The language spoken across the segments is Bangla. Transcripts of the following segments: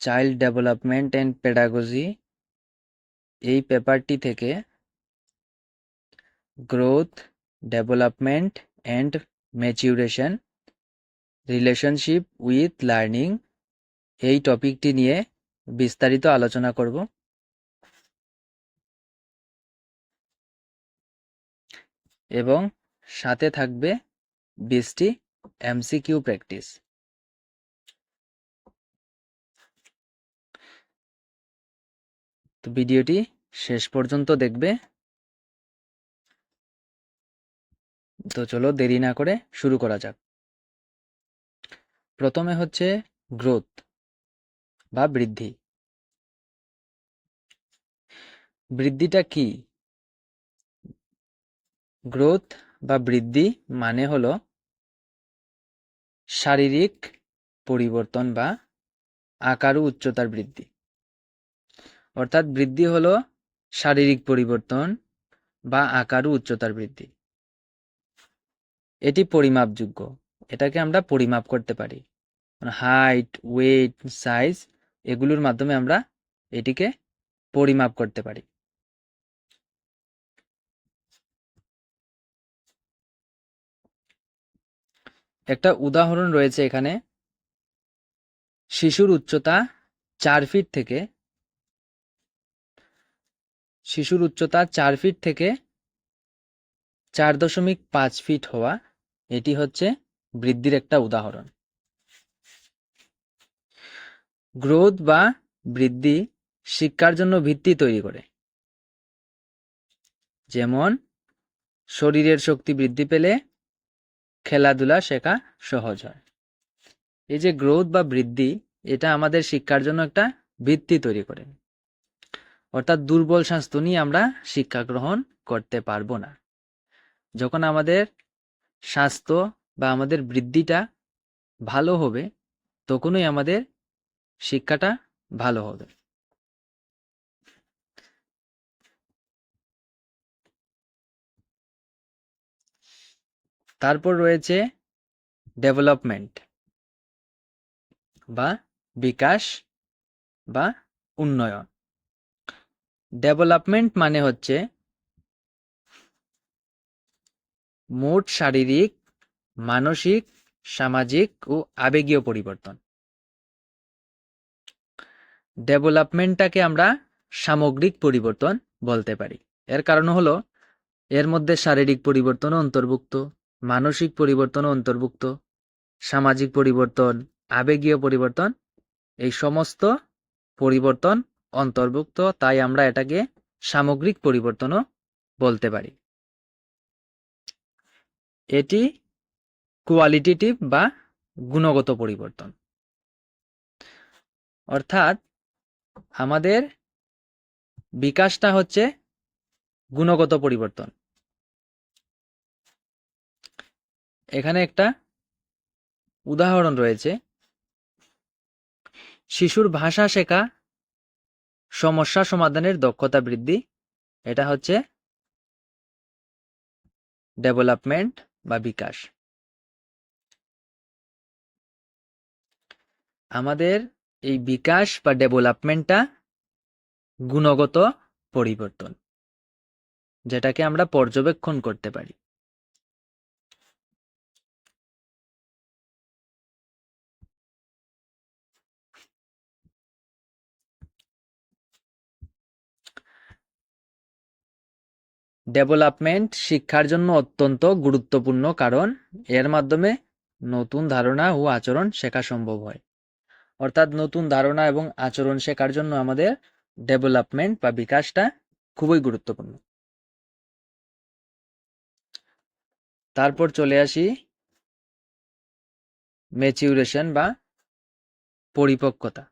চাইল্ড ডেভেলপমেন্ট অ্যান্ড পেডাগজি এই পেপারটি থেকে growth development and maturation relationship with learning এই টপিকটি নিয়ে বিস্তারিত আলোচনা করব। এবং সাথে থাকবে বিশটি এমসিকিউ প্র্যাকটিস। তো ভিডিওটি শেষ পর্যন্ত দেখবে। তো চলো দেরি না করে শুরু করা যাক। প্রথমে হচ্ছে গ্রোথ বা বৃদ্ধি। বৃদ্ধিটা কি? গ্রোথ বা বৃদ্ধি মানে হলো শারীরিক পরিবর্তন বা আকার ও উচ্চতার বৃদ্ধি। অর্থাৎ বৃদ্ধি হলো শারীরিক পরিবর্তন বা আকার উচ্চতার বৃদ্ধি। এটি পরিমাপযোগ্য। এটাকে আমরা পরিমাপ করতে পারি। হাইট ওয়েট সাইজ এগুলোর মাধ্যমে আমরা এটিকে পরিমাপ করতে পারি। একটা উদাহরণ রয়েছে এখানে। শিশুর উচ্চতা চার ফিট থেকে শিশুর উচ্চতা চার ফিট থেকে চার দশমিক পাঁচ ফিট হওয়া, এটি হচ্ছে বৃদ্ধির একটা উদাহরণ। গ্রোথ বা বৃদ্ধি শিক্ষার জন্য ভিত্তি তৈরি করে। যেমন, শরীরের শক্তি বৃদ্ধি পেলে খেলাধুলা শেখা সহজ হয়। এই যে গ্রোথ বা বৃদ্ধি, এটা আমাদের শিক্ষার জন্য একটা ভিত্তি তৈরি করে। অর্থাৎ দুর্বল স্বাস্থ্য নিয়ে আমরা শিক্ষা গ্রহণ করতে পারব না। যখন আমাদের স্বাস্থ্য বা আমাদের বৃদ্ধিটা ভালো হবে, তখনই আমাদের শিক্ষাটা ভালো হবে। তারপর রয়েছে ডেভেলপমেন্ট বা বিকাশ বা উন্নয়ন। ডেভেলপমেন্ট মানে হচ্ছে মোট শারীরিক, মানসিক, সামাজিক ও আবেগীয় পরিবর্তন। ডেভেলপমেন্টটাকে আমরা সামগ্রিক পরিবর্তন বলতে পারি। এর কারণ হলো, এর মধ্যে শারীরিক পরিবর্তনও অন্তর্ভুক্ত, মানসিক পরিবর্তনও অন্তর্ভুক্ত, সামাজিক পরিবর্তন, আবেগীয় পরিবর্তন, এই সমস্ত পরিবর্তন অন্তর্ভুক্ত, তাই আমরা এটাকে সামগ্রিক পরিবর্তনও বলতে পারি। এটি কোয়ালিটেটিভ বা গুণগত পরিবর্তন। অর্থাৎ আমাদের বিকাশটা হচ্ছে গুণগত পরিবর্তন। এখানে একটা উদাহরণ রয়েছে। শিশুর ভাষা শেখা সমস্যা সমাধানের দক্ষতা বৃদ্ধি, এটা হচ্ছে ডেভেলপমেন্ট বা বিকাশ। আমাদের এই বিকাশ বা ডেভেলপমেন্টটা গুণগত পরিবর্তন, যেটাকে আমরা পর্যবেক্ষণ করতে পারি। ডেভেলপমেন্ট শিক্ষার জন্য অত্যন্ত গুরুত্বপূর্ণ কারণ এর মাধ্যমে নতুন ধারণা ও আচরণ শেখা সম্ভব হয়। অর্থাৎ নতুন ধারণা এবং আচরণ শেখার জন্য আমাদের ডেভেলপমেন্ট বা বিকাশটা খুবই গুরুত্বপূর্ণ। তারপর চলে আসি ম্যাচিউরেশন বা পরিপক্কতা।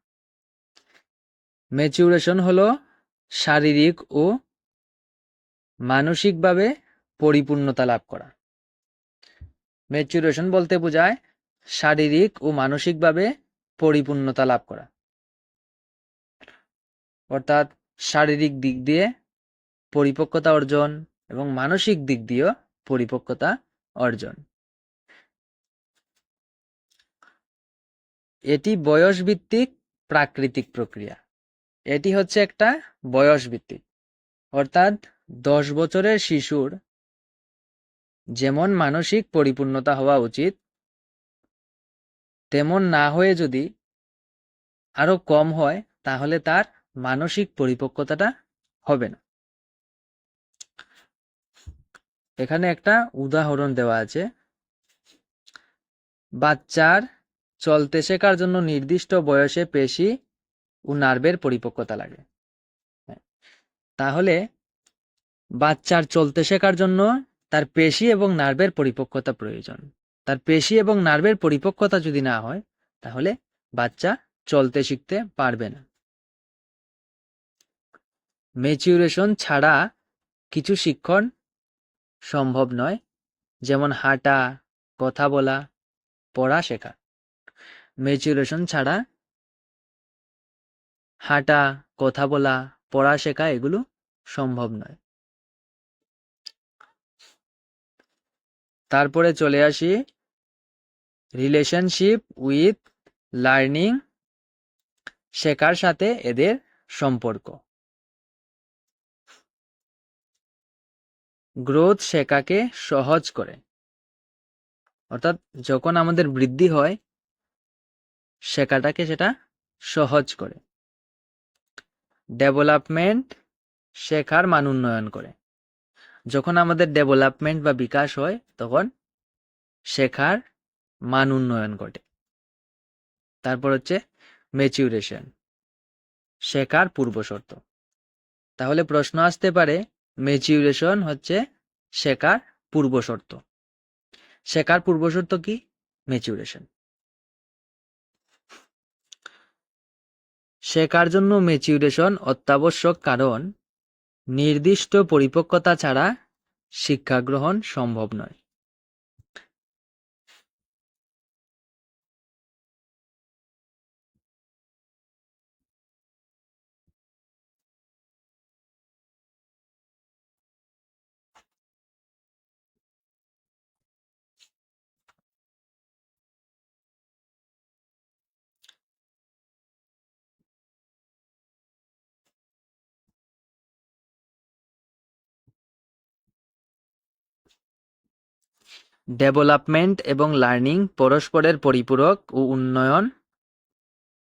ম্যাচিউরেশন হলো শারীরিক ও মানসিকভাবে পরিপূর্ণতা লাভ করা। ম্যাচুরেশন বলতে বোঝায় শারীরিক ও মানসিকভাবে পরিপূর্ণতা লাভ করা। অর্থাৎ শারীরিক দিক দিয়ে পরিপক্কতা অর্জন এবং মানসিক দিক দিয়েও পরিপক্কতা অর্জন। এটি বয়স ভিত্তিক প্রাকৃতিক প্রক্রিয়া। এটি হচ্ছে একটা বয়স ভিত্তিক অর্থাৎ দশ বছরের শিশুর যেমন মানসিক পরিপূর্ণতা হওয়া উচিত তেমন না হয়ে যদি আরও কম হয় তাহলে তার মানসিক পরিপক্কতাটা হবে না। এখানে একটা উদাহরণ দেওয়া আছে। বাচ্চার চলতে শেখার জন্য নির্দিষ্ট বয়সে পেশি ও নার্ভের পরিপক্কতা লাগে। হ্যাঁ, তাহলে বাচ্চার চলতে শেখার জন্য তার পেশি এবং নার্ভের পরিপক্কতা প্রয়োজন। তার পেশি এবং নার্ভের পরিপক্কতা যদি না হয়, তাহলে বাচ্চা চলতে শিখতে পারবে না। ম্যাচিউরেশন ছাড়া কিছু শিক্ষণ সম্ভব নয়, যেমন হাঁটা, কথা বলা, পড়া শেখা। ম্যাচুরেশন ছাড়া হাঁটা, কথা বলা, পড়া শেখা এগুলো সম্ভব নয়। তারপরে চলে আসি রিলেশনশিপ উইথ লার্নিং শেখার সাথে এদের সম্পর্ক। গ্রোথ শেখাকে সহজ করে। অর্থাৎ যখন আমাদের বৃদ্ধি হয়, শেখাটাকে সেটা সহজ করে। ডেভেলপমেন্ট শেখার মান উন্নয়ন করে। যখন আমাদের ডেভেলপমেন্ট বা বিকাশ হয়, তখন শেখার মান উন্নয়ন ঘটে। তারপর হচ্ছে ম্যাচিউরেশন শেখার পূর্বশর্ত তাহলে প্রশ্ন আসতে পারে ম্যাচিউরেশন হচ্ছে শেখার পূর্বশর্ত শেখার পূর্বশর্ত কি? ম্যাচিউরেশন শেখার জন্য ম্যাচিউরেশন অত্যাবশ্যক কারণ নির্দিষ্ট পরিপক্কতা ছাড়া শিক্ষা গ্রহণ সম্ভব নয়। ডেভেলপমেন্ট এবং লার্নিং পরস্পরের পরিপূরক ও উন্নয়ন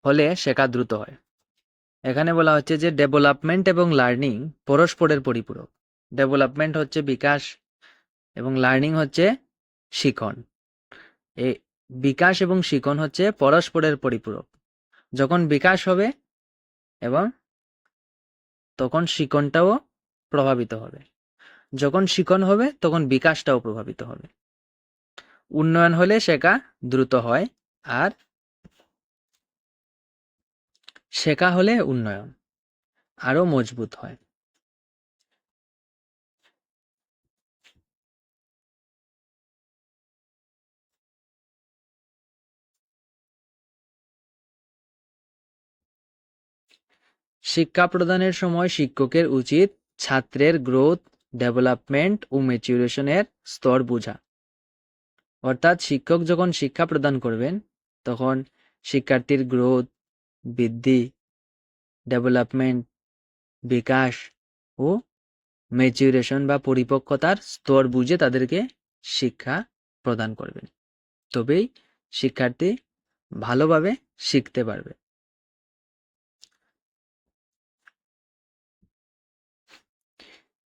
হলে শেখা দ্রুত হয়। এখানে বলা হচ্ছে যে ডেভেলপমেন্ট এবং লার্নিং পরস্পরের পরিপূরক। ডেভেলপমেন্ট হচ্ছে বিকাশ এবং লার্নিং হচ্ছে শিখন। এ বিকাশ এবং শিখন হচ্ছে পরস্পরের পরিপূরক। যখন বিকাশ হবে এবং তখন শিকনটাও প্রভাবিত হবে। যখন শিকন হবে, তখন বিকাশটাও প্রভাবিত হবে। উন্নয়ন হলে শেখা দ্রুত হয় আর শেখা হলে উন্নয়ন আরও মজবুত হয়। শিক্ষা প্রদানের সময় শিক্ষকের উচিত ছাত্রের গ্রোথ ডেভেলপমেন্ট ও ম্যাচুরেশনের স্তর বোঝা। অর্থাৎ শিক্ষক যখন শিক্ষা প্রদান করবেন, তখন শিক্ষার্থীর গ্রোথ বৃদ্ধি ডেভেলপমেন্ট বিকাশ ও ম্যাচুরেশন বা পরিপক্কতার স্তর বুঝে তাদেরকে শিক্ষা প্রদান করবেন। তবেই শিক্ষার্থী ভালোভাবে শিখতে পারবে।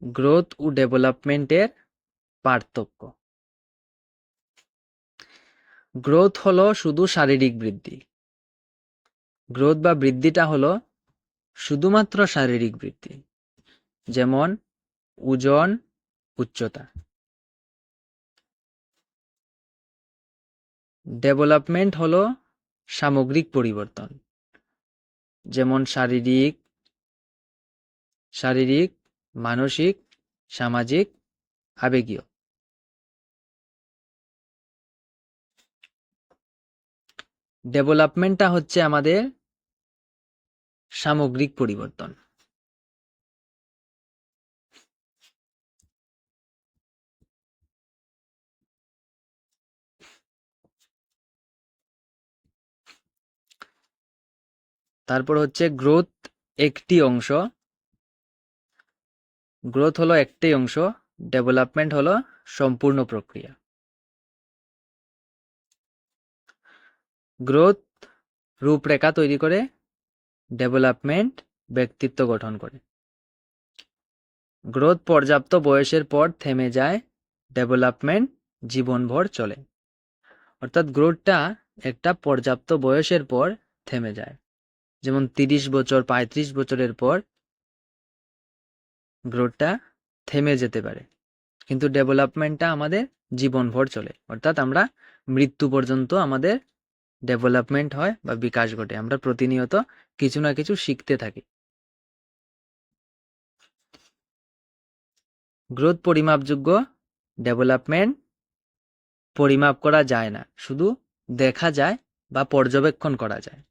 গ্রোথ ও ডেভেলপমেন্টের পার্থক্য। গ্রোথ হলো শুধু শারীরিক বৃদ্ধি। গ্রোথ বা বৃদ্ধিটা হলো শুধুমাত্র শারীরিক বৃদ্ধি, যেমন ওজন, উচ্চতা। ডেভেলপমেন্ট হলো সামগ্রিক পরিবর্তন, যেমন শারীরিক শারীরিক, মানসিক, সামাজিক, আবেগীয়। ডেভেলপমেন্টটা হচ্ছে আমাদের সামগ্রিক পরিবর্তন। তারপর হচ্ছে গ্রোথ একটি অংশ। গ্রোথ হলো একটি অংশ, ডেভেলপমেন্ট হলো সম্পূর্ণ প্রক্রিয়া। গ্রোথ, রূপরেখা তৈরি করে, ডেভেলপমেন্ট, ব্যক্তিত্ব গঠন করে। গ্রোথ পর্যাপ্ত বয়সের পর থেমে যায়, ডেভেলপমেন্ট জীবনভর চলে। অর্থাৎ গ্রোথটা একটা পর্যাপ্ত বয়সের পর থেমে যায়। যেমন তিরিশ বছর, পঁয়ত্রিশ বছরের পর গ্রোথটা থেমে যেতে পারে। কিন্তু ডেভেলপমেন্টটা আমাদের জীবনভর চলে। অর্থাৎ আমরা মৃত্যু পর্যন্ত আমাদের ডেভেলপমেন্ট হয় বা বিকাশ ঘটে। আমরা প্রতিনিয়ত কিছু না কিছু শিখতে থাকি। গ্রোথ পরিমাপযোগ্য ডেভেলপমেন্ট পরিমাপ করা যায় না। শুধু দেখা যায় বা পর্যবেক্ষণ করা যায়।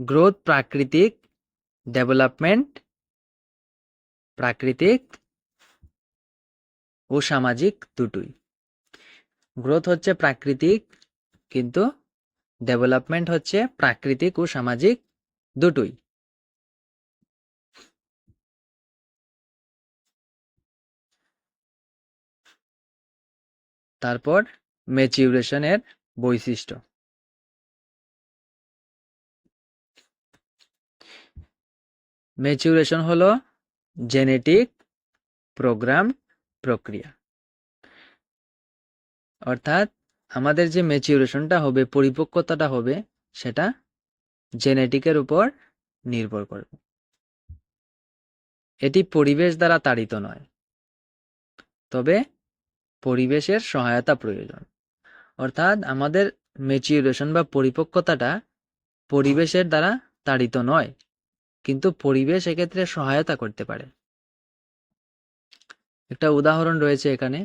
গ্রোথ প্রাকৃতিক ডেভেলপমেন্ট প্রাকৃতিক ও সামাজিক দুটোই। গ্রোথ হচ্ছে প্রাকৃতিক, কিন্তু ডেভেলপমেন্ট হচ্ছে প্রাকৃতিক ও সামাজিক দুটোই। তারপর ম্যাচিউরেশনের বৈশিষ্ট্য। ম্যাচিউরেশন হলো জেনেটিক প্রোগ্রাম প্রক্রিয়া। অর্থাৎ আমাদের যে ম্যাচিউরেশনটা হবে, পরিপক্কতাটা হবে, সেটা জেনেটিকের উপর নির্ভর করবে। এটি পরিবেশ দ্বারা তাড়িত নয়, তবে পরিবেশের সহায়তা প্রয়োজন। অর্থাৎ আমাদের ম্যাচিউরেশন বা পরিপক্কতাটা পরিবেশের দ্বারা তাড়িত নয়, কিন্তু পরিবেশ এক্ষেত্রে সহায়তা করতে পারে। একটা উদাহরণ রয়েছে এখানে।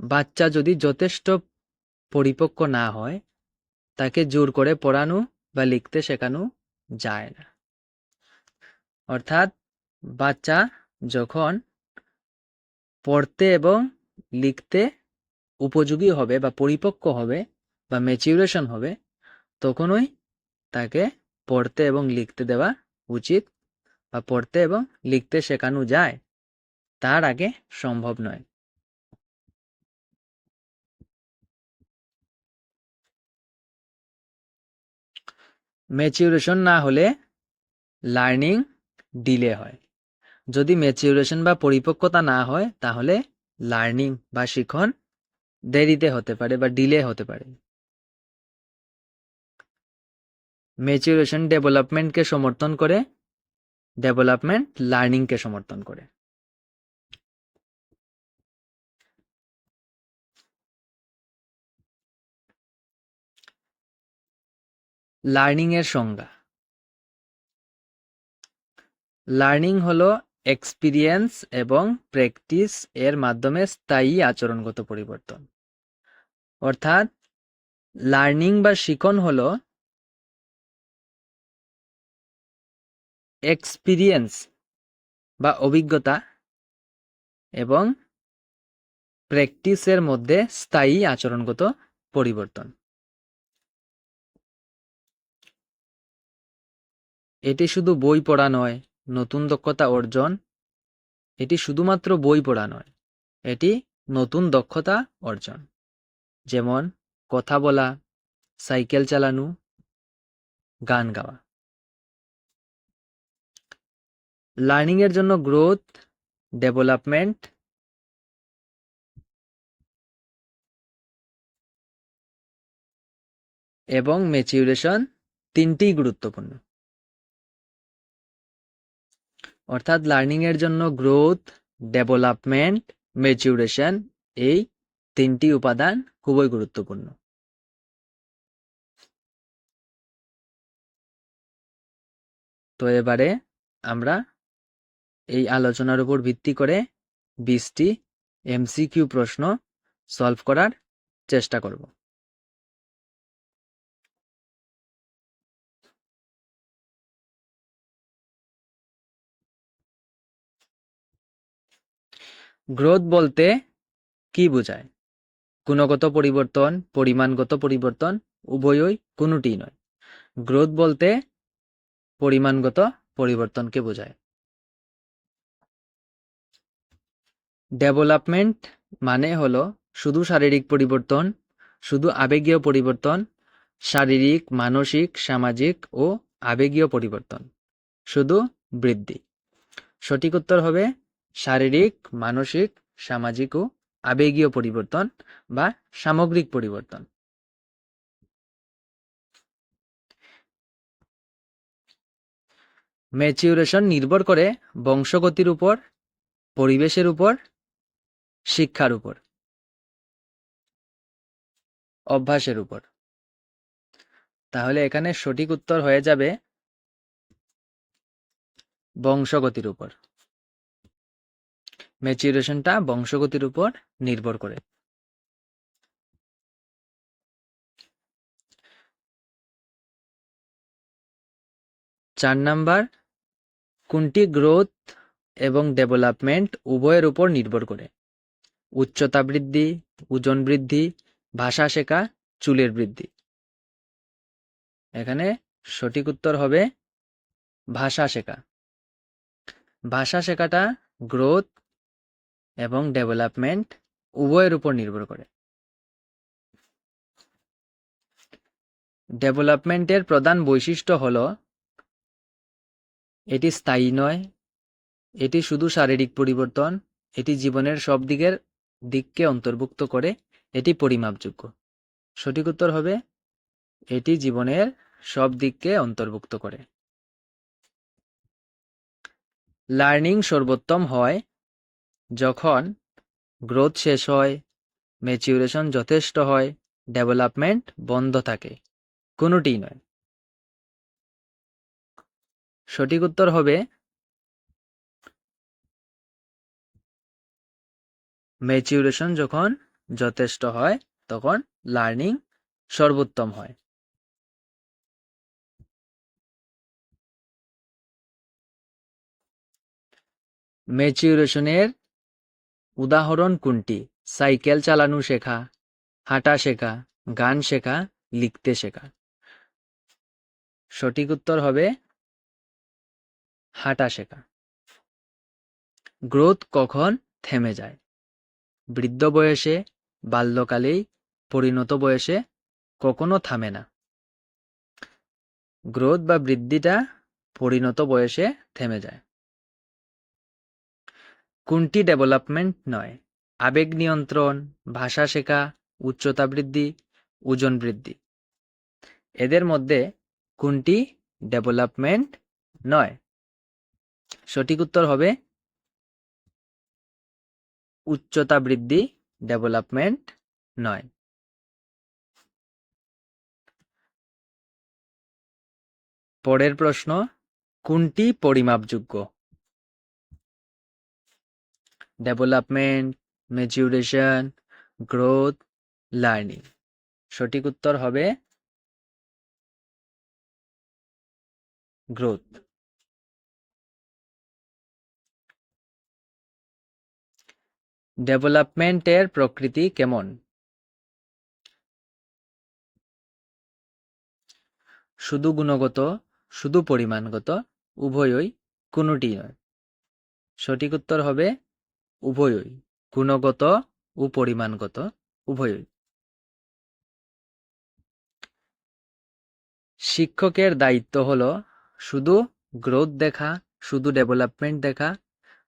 বাচ্চা যদি যথেষ্ট পরিপক্ক না হয়, তাকে জোর করে পড়ানো বা লিখতে শেখানো যায় না। অর্থাৎ বাচ্চা যখন পড়তে এবং লিখতে উপযোগী হবে বা পরিপক্ক হবে বা ম্যাচিউরেশন হবে, তখনই তাকে পড়তে এবং লিখতে দেওয়া উচিত বা পড়তে এবং লিখতে শেখানো যায়। তার আগে সম্ভব নয়। ম্যাচিউরেশন না হলে লার্নিং ডিলে হয়। যদি ম্যাচিউরেশন বা পরিপক্কতা না হয়, তাহলে লার্নিং বা শিখন দেরিতে হতে পারে বা ডিলে হতে পারে। ম্যাচিউরেশন ডেভেলপমেন্টকে সমর্থন করে ডেভেলপমেন্ট লার্নিংকে সমর্থন করে। লার্নিং এর সংজ্ঞা। লার্নিং হলো এক্সপিরিয়েন্স এবং প্র্যাকটিস এর মাধ্যমে স্থায়ী আচরণগত পরিবর্তন। অর্থাৎ লার্নিং বা শিখন হলো এক্সপিরিয়েন্স বা অভিজ্ঞতা এবং প্র্যাকটিসের মধ্যে স্থায়ী আচরণগত পরিবর্তন। এটি শুধু বই পড়া নয়, নতুন দক্ষতা অর্জন। এটি শুধুমাত্র বই পড়া নয়, এটি নতুন দক্ষতা অর্জন। যেমন, কথা বলা, সাইকেল চালানো, গান গাওয়া। লার্নিং এর জন্য গ্রোথ, ডেভেলপমেন্ট। এবং ম্যাচিউরেশন তিনটিই গুরুত্বপূর্ণ। অর্থাৎ লার্নিং এর জন্য গ্রোথ ডেভেলপমেন্ট ম্যাচিউরেশন এই তিনটি উপাদান খুবই গুরুত্বপূর্ণ। তো এবারে আমরা এই আলোচনার উপর ভিত্তি করে বিশটি এমসিকিউ প্রশ্ন সলভ করার চেষ্টা করব। গ্রোথ বলতে কি বোঝায়? গুণগত পরিবর্তন, পরিমাণগত পরিবর্তন, উভয়ই কোনোটি নয়। গ্রোথ বলতে পরিমাণগত পরিবর্তনকে বোঝায়। ডেভেলপমেন্ট মানে হলো শুধু শারীরিক পরিবর্তন, শুধু আবেগীয় পরিবর্তন, শারীরিক, মানসিক, সামাজিক ও আবেগীয় পরিবর্তন, শুধু বৃদ্ধি। সঠিক উত্তর হবে শারীরিক, মানসিক, সামাজিক ও আবেগীয় পরিবর্তন বা সামগ্রিক পরিবর্তন। ম্যাচিউরেশন নির্ভর করে বংশগতির উপর, পরিবেশের উপর, শিক্ষার উপর। অভ্যাসের উপর। তাহলে এখানে সঠিক উত্তর হয়ে যাবে বংশগতির উপর। ম্যাচিউরেশনটা বংশগতির উপর নির্ভর করে। চার নাম্বার, কোনটি গ্রোথ এবং ডেভেলপমেন্ট উভয়ের উপর নির্ভর করে? উচ্চতা বৃদ্ধি, ওজন বৃদ্ধি, ভাষা শেখা, চুলের বৃদ্ধি। এখানে সঠিক উত্তর হবে ভাষা শেখা। ভাষা শেখাটা গ্রোথ এবং ডেভেলপমেন্ট উভয়ের উপর নির্ভর করে। ডেভেলপমেন্টের প্রধান বৈশিষ্ট্য হল, এটি স্থায়ী নয়, এটি শুধু শারীরিক পরিবর্তন, এটি জীবনের সব দিকের দিককে অন্তর্ভুক্ত করে, এটি পরিমাপযোগ্য। সঠিক উত্তর হবে, এটি জীবনের সব দিককে অন্তর্ভুক্ত করে। লার্নিং সর্বোত্তম হয় যখন গ্রোথ শেষ হয় ম্যাচিউরেশন যথেষ্ট হয় ডেভেলপমেন্ট বন্ধ থাকে। কোনোটিই নয়। সঠিক উত্তর হবে ম্যাচিউরেশন যখন যথেষ্ট হয়, তখন লার্নিং সর্বোত্তম হয়। ম্যাচিউরেশনের উদাহরণ কোনটি? সাইকেল চালানো শেখা, হাঁটা শেখা, গান শেখা, লিখতে শেখা। সঠিক উত্তর হবে হাঁটা শেখা। গ্রোথ কখন থেমে যায়? বৃদ্ধ বয়সে, বাল্যকালেই, পরিণত বয়সে কখনো থামে না। গ্রোথ বা বৃদ্ধিটা পরিণত বয়সে থেমে যায়। কোনটি ডেভেলপমেন্ট নয়? আবেগ নিয়ন্ত্রণ, ভাষা শেখা, উচ্চতা বৃদ্ধি, ওজন বৃদ্ধি। এদের মধ্যে কোনটি ডেভেলপমেন্ট নয়? সঠিক উত্তর হবে উচ্চতা বৃদ্ধি, ডেভেলপমেন্ট নয়। পরের প্রশ্ন, কোনটি পরিমাপযোগ্য? ডেভেলপমেন্ট ম্যাচিউরেশন গ্রোথ লার্নিং সঠিক উত্তর হবে গ্রোথ ডেভেলপমেন্টের প্রকৃতি কেমন? শুধু গুণগত, শুধু পরিমাণগত, উভয়ই কোনোটি নয়। সঠিক উত্তর হবে উভয়ই, গুণগত ও পরিমাণগত উভয়ই। শিক্ষকের দায়িত্ব হলো শুধু গ্রোথ দেখা, শুধু ডেভেলপমেন্ট দেখা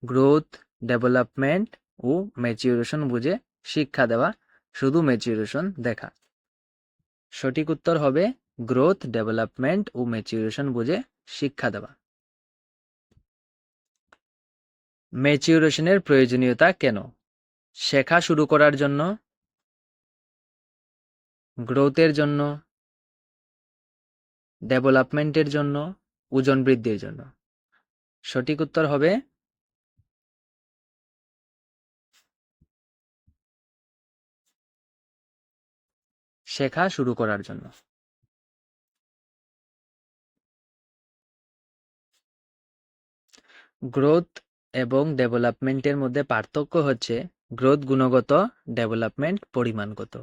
গ্রোথ ডেভেলপমেন্ট ও ম্যাচিউরেশন বুঝে শিক্ষা দেওয়া, শুধু ম্যাচিউরেশন দেখা। সঠিক উত্তর হবে গ্রোথ ডেভেলপমেন্ট ও ম্যাচিউরেশন বুঝে শিক্ষা দেওয়া। ম্যাচিউরেশনের প্রয়োজনীয়তা কেন? শেখা শুরু করার জন্য? গ্রোথের জন্য? ডেভেলপমেন্টের জন্য? ওজন বৃদ্ধির জন্য? সঠিক উত্তর হবে শেখা শুরু করার জন্য। গ্রোথ এবং ডেভেলপমেন্টের মধ্যে পার্থক্য হচ্ছে গ্রোথ গুণগত, ডেভেলপমেন্ট পরিমাণগত।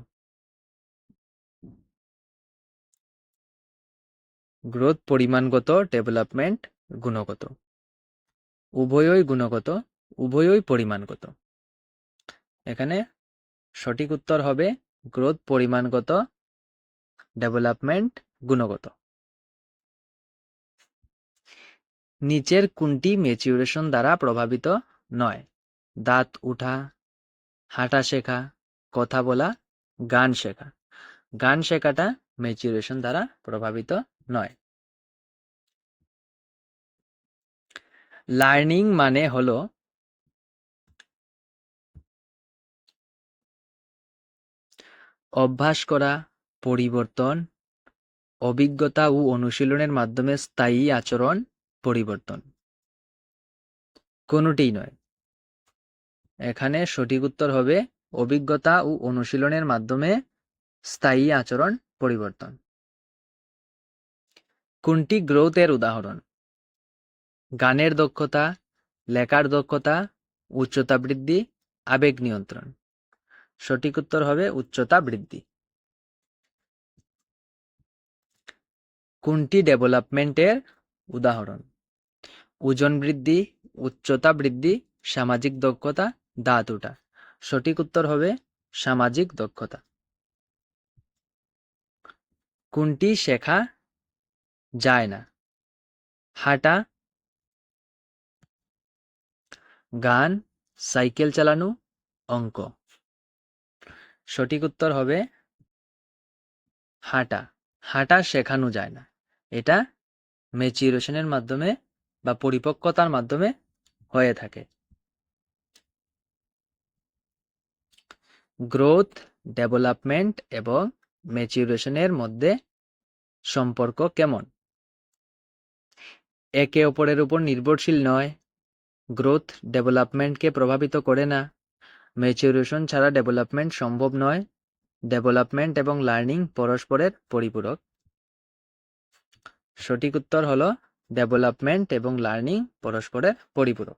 গ্রোথ পরিমাণগত, ডেভেলপমেন্ট গুণগত। উভয়ই গুণগত, উভয়ই পরিমাণগত। এখানে সঠিক উত্তর হবে গ্রোথ পরিমাণগত, ডেভেলপমেন্ট গুণগত। নিচের কোনটি ম্যাচিউরেশন দ্বারা প্রভাবিত নয়? দাঁত উঠা, হাঁটা শেখা, কথা বলা, গান শেখা। গান শেখাটা ম্যাচিউরেশন দ্বারা প্রভাবিত নয়। লার্নিং মানে হলো অভ্যাস করা, পরিবর্তন, অভিজ্ঞতা ও অনুশীলনের মাধ্যমে স্থায়ী আচরণ পরিবর্তন। কোনোটিই নয়। এখানে সঠিক উত্তর হবে অভিজ্ঞতা ও অনুশীলনের মাধ্যমে স্থায়ী আচরণ পরিবর্তন। কোনটি গ্রোথের উদাহরণ? গানের দক্ষতা, লেখার দক্ষতা, উচ্চতা বৃদ্ধি, আবেগ নিয়ন্ত্রণ। সঠিক উত্তর হবে উচ্চতা বৃদ্ধি। কোনটি ডেভেলপমেন্টের উদাহরণ? ওজন বৃদ্ধি, উচ্চতা বৃদ্ধি, সামাজিক দক্ষতা, দাঁত ওঠা। সঠিক উত্তর হবে সামাজিক দক্ষতা। কোনটি শেখা যায় না? হাঁটা, গান, সাইকেল চালানো, অঙ্ক। সঠিক উত্তর হবে হাঁটা। হাঁটা শেখানো যায় না। এটা ম্যাচিউরেশনের মাধ্যমে বা পরিপক্কতার মাধ্যমে হয়ে থাকে। গ্রোথ ডেভেলপমেন্ট এবং ম্যাচিউরেশনের মধ্যে সম্পর্ক কেমন? একে অপরের উপর নির্ভরশীল নয়। গ্রোথ ডেভেলপমেন্টকে প্রভাবিত করে না। ম্যাচিউরেশন ছাড়া ডেভেলপমেন্ট সম্ভব নয়। ডেভেলপমেন্ট এবং লার্নিং পরস্পরের পরিপূরক। সঠিক উত্তর হলো ডেভেলপমেন্ট এবং লার্নিং পরস্পরের পরিপূরক।